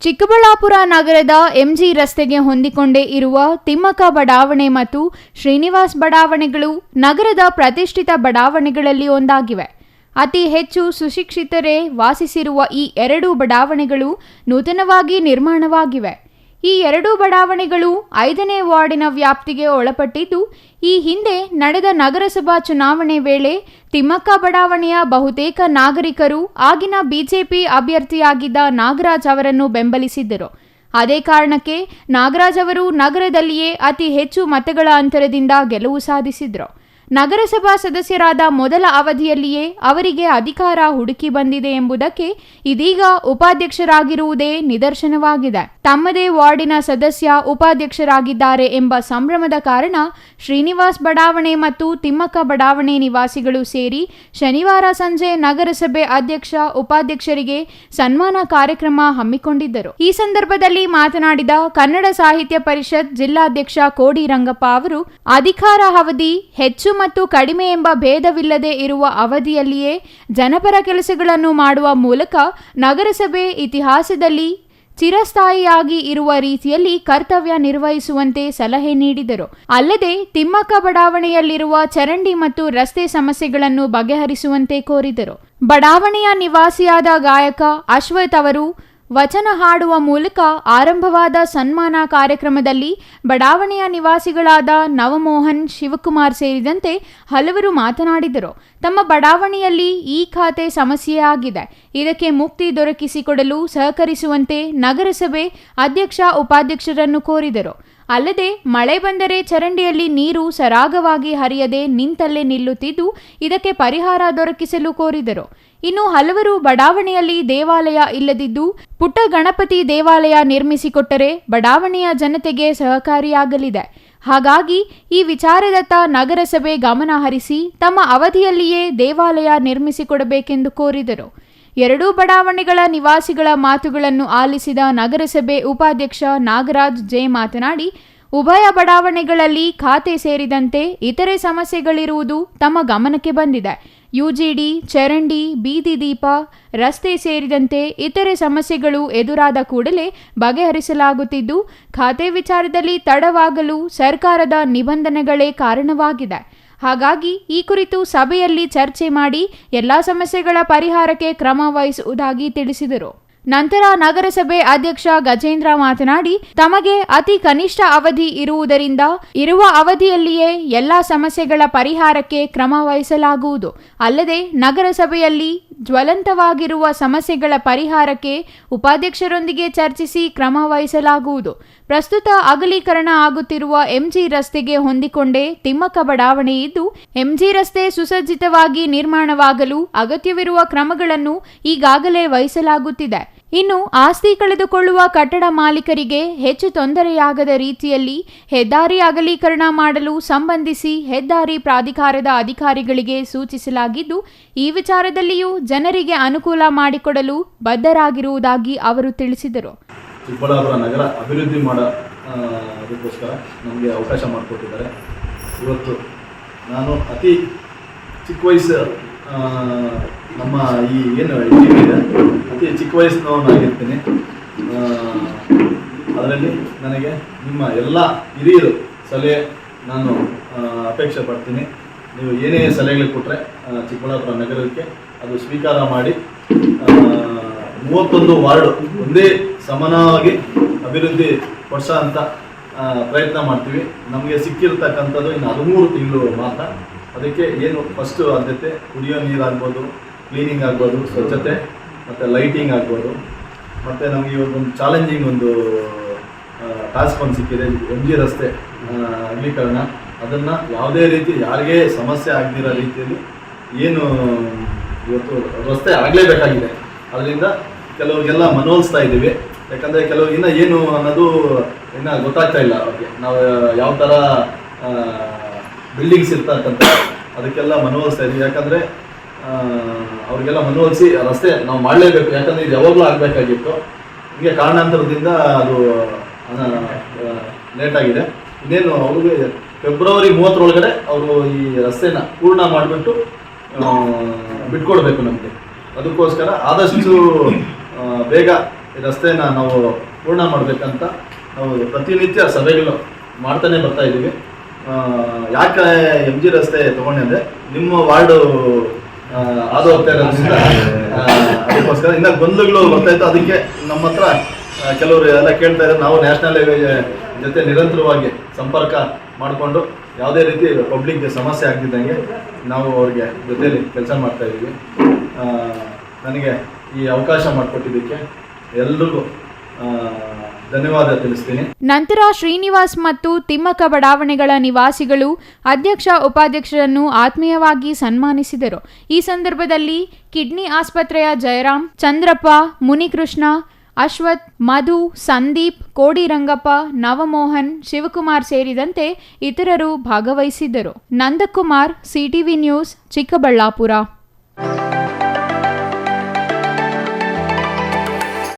ಚಿಕ್ಕಬಳ್ಳಾಪುರ ನಗರದ ಎಂಜಿ ರಸ್ತೆಗೆ ಹೊಂದಿಕೊಂಡೇ ಇರುವ ತಿಮ್ಮಕ ಬಡಾವಣೆ ಮತ್ತು ಶ್ರೀನಿವಾಸ್ ಬಡಾವಣೆಗಳು ನಗರದ ಪ್ರತಿಷ್ಠಿತ ಬಡಾವಣೆಗಳಲ್ಲಿ ಒಂದಾಗಿವೆ. ಅತಿ ಹೆಚ್ಚು ಸುಶಿಕ್ಷಿತರೇ ವಾಸಿಸಿರುವ ಈ ಎರಡೂ ಬಡಾವಣೆಗಳು ನೂತನವಾಗಿ ನಿರ್ಮಾಣವಾಗಿವೆ. ಈ ಎರಡೂ ಬಡಾವಣೆಗಳು ಐದನೇ ವಾರ್ಡಿನ ವ್ಯಾಪ್ತಿಗೆ ಒಳಪಟ್ಟಿದ್ದು, ಈ ಹಿಂದೆ ನಡೆದ ನಗರಸಭಾ ಚುನಾವಣೆ ವೇಳೆ ತಿಮ್ಮಕ್ಕ ಬಡಾವಣೆಯ ಬಹುತೇಕ ನಾಗರಿಕರು ಆಗಿನ ಬಿಜೆಪಿ ಅಭ್ಯರ್ಥಿಯಾಗಿದ್ದ ನಾಗರಾಜ್ ಅವರನ್ನು ಬೆಂಬಲಿಸಿದ್ದರು. ಅದೇ ಕಾರಣಕ್ಕೆ ನಾಗರಾಜ್ ಅವರು ನಗರದಲ್ಲಿಯೇ ಅತಿ ಹೆಚ್ಚು ಮತಗಳ ಅಂತರದಿಂದ ಗೆಲುವು ಸಾಧಿಸಿದ್ರು. ನಗರಸಭಾ ಸದಸ್ಯರಾದ ಮೊದಲ ಅವಧಿಯಲ್ಲಿಯೇ ಅವರಿಗೆ ಅಧಿಕಾರ ಹುಡುಕಿ ಬಂದಿದೆ ಎಂಬುದಕ್ಕೆ ಇದೀಗ ಉಪಾಧ್ಯಕ್ಷರಾಗಿರುವುದೇ ನಿದರ್ಶನವಾಗಿದೆ. ತಮ್ಮದೇ ವಾರ್ಡಿನ ಸದಸ್ಯ ಉಪಾಧ್ಯಕ್ಷರಾಗಿದ್ದಾರೆ ಎಂಬ ಸಂಭ್ರಮದ ಕಾರಣ ಶ್ರೀನಿವಾಸ್ ಬಡಾವಣೆ ಮತ್ತು ತಿಮ್ಮಕ್ಕ ಬಡಾವಣೆ ನಿವಾಸಿಗಳು ಸೇರಿ ಶನಿವಾರ ಸಂಜೆ ನಗರಸಭೆ ಅಧ್ಯಕ್ಷ ಉಪಾಧ್ಯಕ್ಷರಿಗೆ ಸನ್ಮಾನ ಕಾರ್ಯಕ್ರಮ ಹಮ್ಮಿಕೊಂಡಿದ್ದರು. ಈ ಸಂದರ್ಭದಲ್ಲಿ ಮಾತನಾಡಿದ ಕನ್ನಡ ಸಾಹಿತ್ಯ ಪರಿಷತ್ ಜಿಲ್ಲಾಧ್ಯಕ್ಷ ಕೋಡಿ ರಂಗಪ್ಪ ಅವರು, ಅಧಿಕಾರ ಅವಧಿ ಹೆಚ್ಚು ಮತ್ತು ಕಡಿಮೆ ಎಂಬ ಭೇದವಿಲ್ಲದೆ ಇರುವ ಅವಧಿಯಲ್ಲಿಯೇ ಜನಪರ ಕೆಲಸಗಳನ್ನು ಮಾಡುವ ಮೂಲಕ ನಗರಸಭೆ ಇತಿಹಾಸದಲ್ಲಿ ಚಿರಸ್ಥಾಯಿಯಾಗಿ ಇರುವ ರೀತಿಯಲ್ಲಿ ಕರ್ತವ್ಯ ನಿರ್ವಹಿಸುವಂತೆ ಸಲಹೆ ನೀಡಿದರು. ಅಲ್ಲದೆ ತಿಮ್ಮಕ್ಕ ಬಡಾವಣೆಯಲ್ಲಿರುವ ಚರಂಡಿ ಮತ್ತು ರಸ್ತೆ ಸಮಸ್ಯೆಗಳನ್ನು ಬಗೆಹರಿಸುವಂತೆ ಕೋರಿದರು. ಬಡಾವಣೆಯ ನಿವಾಸಿಯಾದ ಗಾಯಕ ಅಶ್ವಥ್ ಅವರು ವಚನ ಹಾಡುವ ಮೂಲಕ ಆರಂಭವಾದ ಸನ್ಮಾನ ಕಾರ್ಯಕ್ರಮದಲ್ಲಿ ಬಡಾವಣೆಯ ನಿವಾಸಿಗಳಾದ ನವಮೋಹನ್, ಶಿವಕುಮಾರ್ ಸೇರಿದಂತೆ ಹಲವರು ಮಾತನಾಡಿದರು. ತಮ್ಮ ಬಡಾವಣೆಯಲ್ಲಿ ಈ ಖಾತೆ ಸಮಸ್ಯೆಯಾಗಿದೆ ಇದಕ್ಕೆ ಮುಕ್ತಿ ದೊರಕಿಸಿಕೊಡಲು ಸಹಕರಿಸುವಂತೆ ನಗರಸಭೆ ಅಧ್ಯಕ್ಷ, ಉಪಾಧ್ಯಕ್ಷರನ್ನು ಕೋರಿದರು. ಅಲ್ಲದೆ, ಮಳೆ ಬಂದರೆ ಚರಂಡಿಯಲ್ಲಿ ನೀರು ಸರಾಗವಾಗಿ ಹರಿಯದೆ ನಿಂತಲ್ಲೇ ನಿಲ್ಲುತ್ತಿದ್ದು, ಇದಕ್ಕೆ ಪರಿಹಾರ ದೊರಕಿಸಲು ಕೋರಿದರು. ಇನ್ನು ಹಲವರು ಬಡಾವಣೆಯಲ್ಲಿ ದೇವಾಲಯ ಇಲ್ಲದಿದ್ದು ಪುಟ್ಟ ಗಣಪತಿ ದೇವಾಲಯ ನಿರ್ಮಿಸಿಕೊಟ್ಟರೆ ಬಡಾವಣೆಯ ಜನತೆಗೆ ಸಹಕಾರಿಯಾಗಲಿದೆ. ಹಾಗಾಗಿ ಈ ವಿಚಾರದತ್ತ ನಗರಸಭೆ ಗಮನ ಹರಿಸಿ ತಮ್ಮ ಅವಧಿಯಲ್ಲಿಯೇ ದೇವಾಲಯ ನಿರ್ಮಿಸಿಕೊಡಬೇಕೆಂದು ಕೋರಿದರು. ಎರಡೂ ಬಡಾವಣೆಗಳ ನಿವಾಸಿಗಳ ಮಾತುಗಳನ್ನು ಆಲಿಸಿದ ನಗರಸಭೆ ಉಪಾಧ್ಯಕ್ಷ ನಾಗರಾಜ್ ಜೆ ಮಾತನಾಡಿ ಉಭಯ ಬಡಾವಣೆಗಳಲ್ಲಿ ಖಾತೆ ಸೇರಿದಂತೆ ಇತರೆ ಸಮಸ್ಯೆಗಳಿರುವುದು ತಮ್ಮ ಗಮನಕ್ಕೆ ಬಂದಿದೆ. ಯುಜಿಡಿ, ಚರಂಡಿ, ಬೀದಿ ದೀಪ, ರಸ್ತೆ ಸೇರಿದಂತೆ ಇತರೆ ಸಮಸ್ಯೆಗಳು ಎದುರಾದ ಕೂಡಲೇ ಬಗೆಹರಿಸಲಾಗುತ್ತಿದ್ದು, ಖಾತೆ ವಿಚಾರದಲ್ಲಿ ತಡವಾಗಲು ಸರ್ಕಾರದ ನಿಬಂಧನೆಗಳೇ ಕಾರಣವಾಗಿದೆ. ಹಾಗಾಗಿ ಈ ಕುರಿತು ಸಭೆಯಲ್ಲಿ ಚರ್ಚೆ ಮಾಡಿ ಎಲ್ಲ ಸಮಸ್ಯೆಗಳ ಪರಿಹಾರಕ್ಕೆ ಕ್ರಮ ವಹಿಸುವುದಾಗಿ ತಿಳಿಸಿದರು. ನಂತರ ನಗರಸಭೆ ಅಧ್ಯಕ್ಷ ಗಜೇಂದ್ರ ಮಾತನಾಡಿ, ತಮಗೆ ಅತಿ ಕನಿಷ್ಠ ಅವಧಿ ಇರುವುದರಿಂದ ಇರುವ ಅವಧಿಯಲ್ಲಿಯೇ ಎಲ್ಲ ಸಮಸ್ಯೆಗಳ ಪರಿಹಾರಕ್ಕೆ ಕ್ರಮ ವಹಿಸಲಾಗುವುದು. ಅಲ್ಲದೆ, ನಗರಸಭೆಯಲ್ಲಿ ಜ್ವಲಂತವಾಗಿರುವ ಸಮಸ್ಯೆಗಳ ಪರಿಹಾರಕ್ಕೆ ಉಪಾಧ್ಯಕ್ಷರೊಂದಿಗೆ ಚರ್ಚಿಸಿ ಕ್ರಮ ವಹಿಸಲಾಗುವುದು. ಪ್ರಸ್ತುತ ಅಗಲೀಕರಣ ಆಗುತ್ತಿರುವ ಎಂಜಿ ರಸ್ತೆಗೆ ಹೊಂದಿಕೊಂಡೇ ತಿಮ್ಮಕ್ಕ ಬಡಾವಣೆ ಇದ್ದು, ಎಂಜಿ ರಸ್ತೆ ಸುಸಜ್ಜಿತವಾಗಿ ನಿರ್ಮಾಣವಾಗಲು ಅಗತ್ಯವಿರುವ ಕ್ರಮಗಳನ್ನು ಈಗಾಗಲೇ ವಹಿಸಲಾಗುತ್ತಿದೆ. ಇನ್ನು ಆಸ್ತಿ ಕಳೆದುಕೊಳ್ಳುವ ಕಟ್ಟಡ ಮಾಲೀಕರಿಗೆ ಹೆಚ್ಚು ತೊಂದರೆಯಾಗದ ರೀತಿಯಲ್ಲಿ ಹೆದ್ದಾರಿ ಅಗಲೀಕರಣ ಮಾಡಲು ಸಂಬಂಧಿಸಿ ಹೆದ್ದಾರಿ ಪ್ರಾಧಿಕಾರದ ಅಧಿಕಾರಿಗಳಿಗೆ ಸೂಚಿಸಲಾಗಿದ್ದು, ಈ ವಿಚಾರದಲ್ಲಿಯೂ ಜನರಿಗೆ ಅನುಕೂಲ ಮಾಡಿಕೊಡಲು ಬದ್ಧರಾಗಿರುವುದಾಗಿ ಅವರು ತಿಳಿಸಿದರು. ಚಿಕ್ಕಬಳ್ಳಾಪುರ ನಗರ ಅಭಿವೃದ್ಧಿ ಮಾಡೋದಕ್ಕೋಸ್ಕರ ನಮಗೆ ಅವಕಾಶ ಮಾಡಿಕೊಟ್ಟಿದ್ದಾರೆ. ಇವತ್ತು ನಾನು ಅತಿ ಚಿಕ್ಕ ವಯಸ್ಸು ನಮ್ಮ ಈ ಏನು ಇದೆ ಅತಿ ಚಿಕ್ಕ ವಯಸ್ಸಿನವನಾಗಿರ್ತೀನಿ ಅದರಲ್ಲಿ ನನಗೆ ನಿಮ್ಮ ಎಲ್ಲ ಹಿರಿಯರು ಸಲಹೆ ನಾನು ಅಪೇಕ್ಷೆ ಪಡ್ತೀನಿ. ನೀವು ಏನೇ ಸಲಹೆಗಳು ಕೊಟ್ಟರೆ ಚಿಕ್ಕಬಳ್ಳಾಪುರ ನಗರಕ್ಕೆ ಅದು ಸ್ವೀಕಾರ ಮಾಡಿ ಮೂವತ್ತೊಂದು ವಾರ್ಡು ಒಂದೇ ಸಮಾನವಾಗಿ ಅಭಿವೃದ್ಧಿ ಪಡಿಸೋ ಅಂತ ಪ್ರಯತ್ನ ಮಾಡ್ತೀವಿ. ನಮಗೆ ಸಿಕ್ಕಿರ್ತಕ್ಕಂಥದ್ದು ಇನ್ನು ಹದಿಮೂರು ತಿಂಗಳು ಮಾತ್ರ. ಅದಕ್ಕೆ ಏನು ಫಸ್ಟು ಆದ್ಯತೆ ಕುಡಿಯೋ ನೀರು ಆಗ್ಬೋದು ಕ್ಲೀನಿಂಗ್ ಆಗ್ಬೋದು, ಸ್ವಚ್ಛತೆ, ಮತ್ತು ಲೈಟಿಂಗ್ ಆಗ್ಬೋದು, ಮತ್ತು ನಮಗೆ ಇವತ್ತು ಒಂದು ಚಾಲೆಂಜಿಂಗ್ ಒಂದು ಟಾಸ್ಕ್ ಒಂದು ಸಿಕ್ಕಿದೆ ಎಂ ಜಿ ರಸ್ತೆ ಅಗಲೀಕರಣ. ಅದನ್ನು ಯಾವುದೇ ರೀತಿ ಯಾರಿಗೇ ಸಮಸ್ಯೆ ಆಗದಿರೋ ರೀತಿಯಲ್ಲಿ ಏನು, ಇವತ್ತು ರಸ್ತೆ ಆಗಲೇಬೇಕಾಗಿದೆ. ಅದರಿಂದ ಕೆಲವರಿಗೆಲ್ಲ ಮನವೊಲಿಸ್ತಾ ಇದ್ದೀವಿ. ಯಾಕಂದರೆ ಕೆಲವರಿಗಿನ್ನ ಏನು ಅನ್ನೋದು ಇನ್ನೂ ಗೊತ್ತಾಗ್ತಾ ಇಲ್ಲ ಅವ್ರಿಗೆ. ನಾವು ಯಾವ ಥರ ಬಿಲ್ಡಿಂಗ್ಸ್ ಇರ್ತಕ್ಕಂಥ, ಅದಕ್ಕೆಲ್ಲ ಮನವೊಲಿಸ್ತಾ ಇದ್ದೀವಿ. ಯಾಕಂದರೆ ಅವ್ರಿಗೆಲ್ಲ ಮನವೊಲಿಸಿ ರಸ್ತೆ ನಾವು ಮಾಡಲೇಬೇಕು. ಯಾಕಂದರೆ ಇದು ಯಾವಾಗಲೂ ಆಗಬೇಕಾಗಿತ್ತು. ಹೀಗೆ ಕಾರಣಾಂತರದಿಂದ ಅದು ಲೇಟ್ ಆಗಿದೆ. ಇನ್ನೇನು ಅವ್ರಿಗೆ ಫೆಬ್ರವರಿ ಮೂವತ್ತರೊಳಗಡೆ ಅವರು ಈ ರಸ್ತೆನ ಪೂರ್ಣ ಮಾಡಿಬಿಟ್ಟು ಬಿಟ್ಕೊಡ್ಬೇಕು ನಮಗೆ. ಅದಕ್ಕೋಸ್ಕರ ಆದಷ್ಟು ಬೇಗ ಈ ರಸ್ತೆನ ನಾವು ಪೂರ್ಣ ಮಾಡಬೇಕಂತ ನಾವು ಪ್ರತಿನಿತ್ಯ ಸಭೆಗಳು ಮಾಡ್ತಾನೆ ಬರ್ತಾ ಇದ್ದೀವಿ. ಯಾಕೆ ಎಂ ಜಿ ರಸ್ತೆ ತೊಗೊಂಡಿದ್ದೆ ನಿಮ್ಮ ವಾರ್ಡು ಹಾದು ಹೋಗ್ತಾ ಇರೋದ್ರಿಂದ ಅದಕ್ಕೋಸ್ಕರ ಇನ್ನ ಗೊಂದಲಗಳು ಬರ್ತಾ ಇತ್ತು. ಅದಕ್ಕೆ ನಮ್ಮ ಹತ್ರ ಕೆಲವರು ಎಲ್ಲ ಕೇಳ್ತಾ ಇದ್ದಾರೆ ನಾವು ನ್ಯಾಷನಲ್ ಹೈವೇ ಜೊತೆ ನಿರಂತರವಾಗಿ ಸಂಪರ್ಕ ಮಾಡಿಕೊಂಡು ಯಾವುದೇ ರೀತಿ ಪಬ್ಲಿಕ್ ಸಮಸ್ಯೆ ಆಗ್ತಿದ್ದಂಗೆ ನಾವು ಅವ್ರಿಗೆ ಜೊತೆಯಲ್ಲಿ ಕೆಲಸ ಮಾಡ್ತಾ ಇದ್ದೀವಿ. ನನಗೆ ಈ ಅವಕಾಶ ಮಾಡಿಕೊಟ್ಟಿದ್ದಕ್ಕೆ ಎಲ್ರಿಗೂ ಧನ್ಯವಾದ ತಿಳಿಸ್ತೇನೆ. ನಂತರ ಶ್ರೀನಿವಾಸ್ ಮತ್ತು ತಿಮ್ಮಕ್ಕ ಬಡಾವಣೆಗಳ ನಿವಾಸಿಗಳು ಅಧ್ಯಕ್ಷ ಉಪಾಧ್ಯಕ್ಷರನ್ನು ಆತ್ಮೀಯವಾಗಿ ಸನ್ಮಾನಿಸಿದರು. ಈ ಸಂದರ್ಭದಲ್ಲಿ ಕಿಡ್ನಿ ಆಸ್ಪತ್ರೆಯ ಜಯರಾಮ್, ಚಂದ್ರಪ್ಪ, ಮುನಿಕೃಷ್ಣ, ಅಶ್ವಥ್, ಮಧು, ಸಂದೀಪ್ ಕೋಡಿ ರಂಗಪ್ಪ ನವಮೋಹನ್, ಶಿವಕುಮಾರ್ ಸೇರಿದಂತೆ ಇತರರು ಭಾಗವಹಿಸಿದ್ದರು. Nandakumar, CTV news, Chikkaballapura.